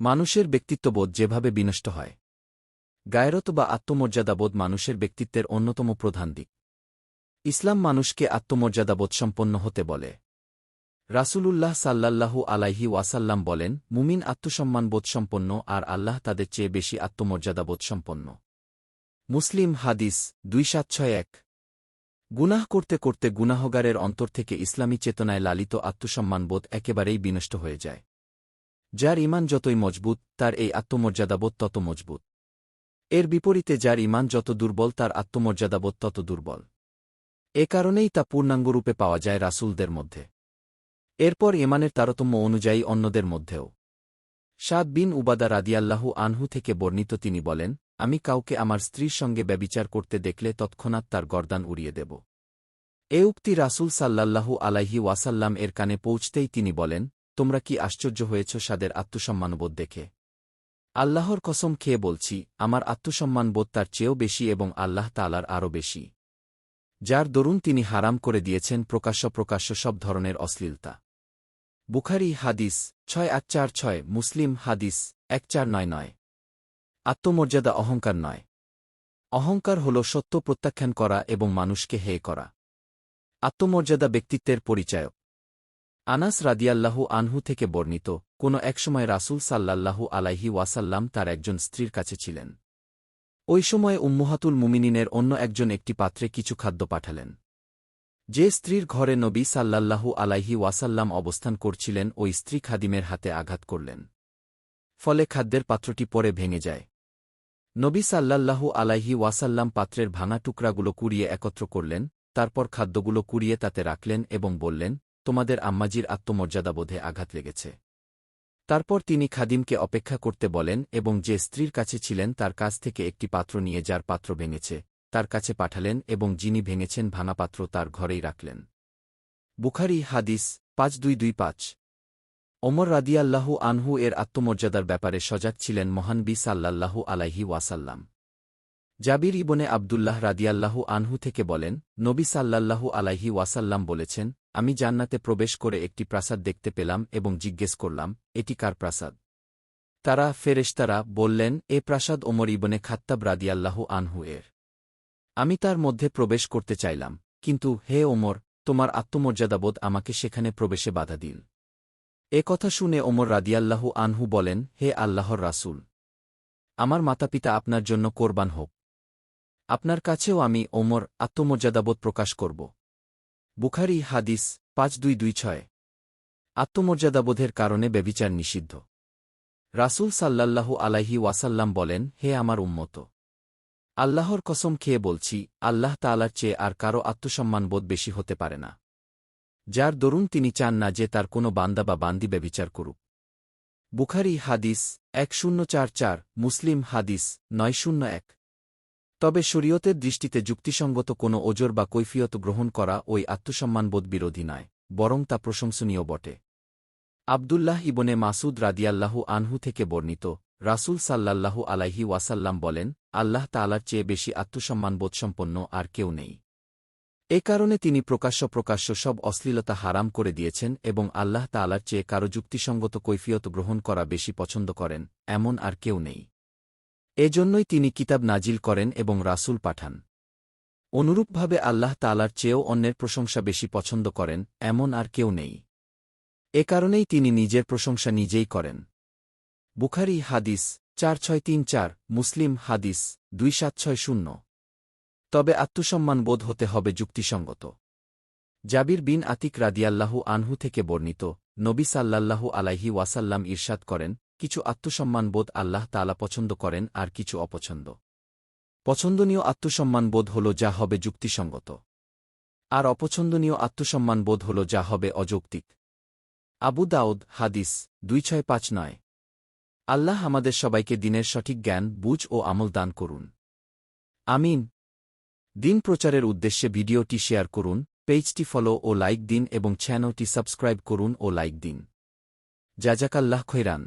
মানুষের ব্যক্তিত্ববোধ যেভাবে বিনষ্ট হয়। গায়রত বা আত্মমর্যাদাবোধ মানুষের ব্যক্তিত্বের অন্যতম প্রধান দিক। ইসলাম মানুষকে আত্মমর্যাদাবোধ সম্পন্ন হতে বলে। রাসূলুল্লাহ সাল্লাল্লাহু আলাইহি ওয়াসাল্লাম বলেন, মুমিন আত্মসম্মানবোধ সম্পন্ন আর আল্লাহ তাদের চেয়ে বেশি আত্মমর্যাদাবোধ সম্পন্ন। মুসলিম হাদিস দুই সাত ছয় এক। গুনাহ করতে করতে গুনাহগারের অন্তর থেকে ইসলামী চেতনায় লালিত আত্মসম্মানবোধ একেবারেই বিনষ্ট হয়ে যায়। যার ইমান যতই মজবুত, তার এই আত্মমর্যাদাবোধ তত মজবুত। এর বিপরীতে যার ইমান যত দুর্বল, তার আত্মমর্যাদাবোধ তত দুর্বল। এ কারণেই তা পূর্ণাঙ্গরূপে পাওয়া যায় রাসূলদের মধ্যে। এরপর ইমানের তারতম্য অনুযায়ী অন্যদের মধ্যেও। সাদ বিন উবাদা রাদিয়াল্লাহু আনহু থেকে বর্ণিত তিনি বলেন, আমি কাউকে আমার স্ত্রীর সঙ্গে ব্যবিচার করতে দেখলে তৎক্ষণাৎ তার গর্দান উড়িয়ে দেব। এ উক্তি রাসূল সাল্লাল্লাহু আলাইহি ওয়াসাল্লাম এর কানে পৌঁছতেই তিনি বলেন তোমরা কি আশ্চর্য হয়েছ সাদের আত্মসম্মানবোধ দেখে। আল্লাহর কসম খেয়ে বলছি, আমার আত্মসম্মানবোধ তার চেয়েও বেশি এবং আল্লাহ তালার আরও বেশি। যার দরুন তিনি হারাম করে দিয়েছেন প্রকাশ্য প্রকাশ্য সব ধরনের অশ্লীলতা। বুখারি হাদিস ছয় আট চার ছয়, মুসলিম হাদিস এক চার নয় নয়। আত্মমর্যাদা অহংকার নয়। অহংকার হল সত্য প্রত্যাখ্যান করা এবং মানুষকে হেয় করা। আত্মমর্যাদা ব্যক্তিত্বের পরিচায়ক। আনাস রাদিয়াল্লাহু আনহু থেকে বর্ণিত কোন একসময় রাসূল সাল্লাল্লাহু আলাইহি ওয়াসাল্লাম তার একজন স্ত্রীর কাছে ছিলেন। ওই সময়ে উম্মুহাতুল মুমিনিনের অন্য একজন একটি পাত্রে কিছু খাদ্য পাঠালেন। যে স্ত্রীর ঘরে নবী সাল্লাল্লাহু আলাইহি ওয়াসাল্লাম অবস্থান করছিলেন, ওই স্ত্রী খাদিমের হাতে আঘাত করলেন। ফলে খাদ্যের পাত্রটি পরে ভেঙে যায়। নবী সাল্লাল্লাহু আলাইহি ওয়াসাল্লাম পাত্রের ভাঙা টুকরাগুলো কুড়িয়ে একত্র করলেন, তারপর খাদ্যগুলো কুড়িয়ে তাতে রাখলেন এবং বললেন তোমাদের আম্মাজির আত্মমর্যাদাবোধে আঘাত লেগেছে। তারপর তিনি খাদিমকে অপেক্ষা করতে বলেন এবং যে স্ত্রীর কাছে ছিলেন তার কাছ থেকে একটি পাত্র নিয়ে যার পাত্র ভেঙেছে, তার কাছে পাঠালেন এবং যিনি ভেঙেছেন ভাঙা পাত্র তার ঘরেই রাখলেন। বুখারি হাদিস পাঁচ দুই দুই পাঁচ। ওমর রাদিয়াল্লাহু আনহু এর আত্মমর্যাদার ব্যাপারে সজাগ ছিলেন মহানবী সাল্লাল্লাহু আলাইহি ওয়াসাল্লাম। জাবির ইবনে আবদুল্লাহ রাদিয়াল্লাহু আনহু থেকে বলেন, নবী সাল্লাল্লাহু আলাইহি ওয়াসাল্লাম বলেছেন আমি জান্নাতে প্রবেশ করে একটি প্রাসাদ দেখতে পেলাম এবং জিজ্ঞেস করলাম, এটি কার প্রাসাদ? তারা ফেরেশতারা বললেন, এ প্রাসাদ ওমর ইবনে খাত্তাব রাদিয়াল্লাহু আনহু এর। আমি তার মধ্যে প্রবেশ করতে চাইলাম, কিন্তু হে ওমর, তোমার আত্মমর্যাদাবোধ আমাকে সেখানে প্রবেশে বাধা দিন। এ কথা শুনে ওমর রাদিয়াল্লাহু আনহু বলেন, হে আল্লাহর রাসূল, আমার মাতাপিতা আপনার জন্য কোরবান হোক। আপনার কাছেও আমি ওমর আত্মমর্যাদাবোধ প্রকাশ করব। বুখারি হাদিস পাঁচ দুই দুই ছয়। আত্মমর্যাদাবোধের কারণে ব্যবিচার নিষিদ্ধ। রাসূল সাল্লাল্লাহু আলাইহি ওয়াসাল্লাম বলেন, হে আমার উম্মত, আল্লাহর কসম খেয়ে বলছি, আল্লাহ তালার চেয়ে আর কারও আত্মসম্মানবোধ বেশি হতে পারে না। যার দরুন তিনি চান না যে তার কোনো বান্দা বা বান্দি ব্যবিচার করুক। বুখারি হাদিস এক শূন্য চার চার, মুসলিম হাদিস নয় শূন্য এক। তবে শরীয়তের দৃষ্টিতে যুক্তিসঙ্গত কোনো ওজর বা কৈফিয়ত গ্রহণ করা ওই আত্মসম্মানবোধ বিরোধী নয়, বরং তা প্রশংসনীয় বটে। আবদুল্লাহ ইবনে মাসুদ রাদিয়াল্লাহু আনহু থেকে বর্ণিত, রাসূল সাল্লাল্লাহু আলাইহি ওয়াসাল্লাম বলেন, আল্লাহ তালার চেয়ে বেশি আত্মসম্মানবোধসম্পন্ন আর কেউ নেই। এ কারণে তিনি প্রকাশ্য প্রকাশ্য সব অশ্লীলতা হারাম করে দিয়েছেন এবং আল্লাহ তালার চেয়ে কারও যুক্তিসঙ্গত কৈফিয়ত গ্রহণ করা বেশি পছন্দ করেন, এমন আর কেউ নেই। এজন্যই তিনি কিতাব নাজিল করেন এবং রাসূল পাঠান। অনুরূপভাবে আল্লাহ তালার চেয়েও অন্যের প্রশংসা বেশি পছন্দ করেন, এমন আর কেউ নেই। এ কারণেই তিনি নিজের প্রশংসা নিজেই করেন। বুখারি হাদিস, চার ছয় তিন চার, মুসলিম হাদিস, দুই সাত ছয় শূন্য। তবে আত্মসম্মান বোধ হতে হবে যুক্তিসঙ্গত। জাবির বিন আতিক রাদিয়াল্লাহু আনহু থেকে বর্ণিত, নবী সাল্লাল্লাহু আলাইহি ওয়াসাল্লাম ইরশাদ করেন কিছু আত্মসম্মানবোধ আল্লাহ তালা পছন্দ করেন আর কিছু অপছন্দ। পছন্দনীয় আত্মসম্মানবোধ হল যা হবে যুক্তিসঙ্গত। আর অপছন্দনীয় আত্মসম্মানবোধ হল যা হবে অযৌক্তিক। আবু দাউদ, হাদিস, দুই ছয় পাঁচ নয়। আল্লাহ আমাদের সবাইকে দিনের সঠিক জ্ঞান, বুঝ ও আমল দান করুন। আমিন। দিন প্রচারের উদ্দেশ্যে ভিডিওটি শেয়ার করুন, পেজটি ফলো ও লাইক দিন এবং চ্যানেলটি সাবস্ক্রাইব করুন ও লাইক দিন। জাজাকাল্লাহ খৈরান।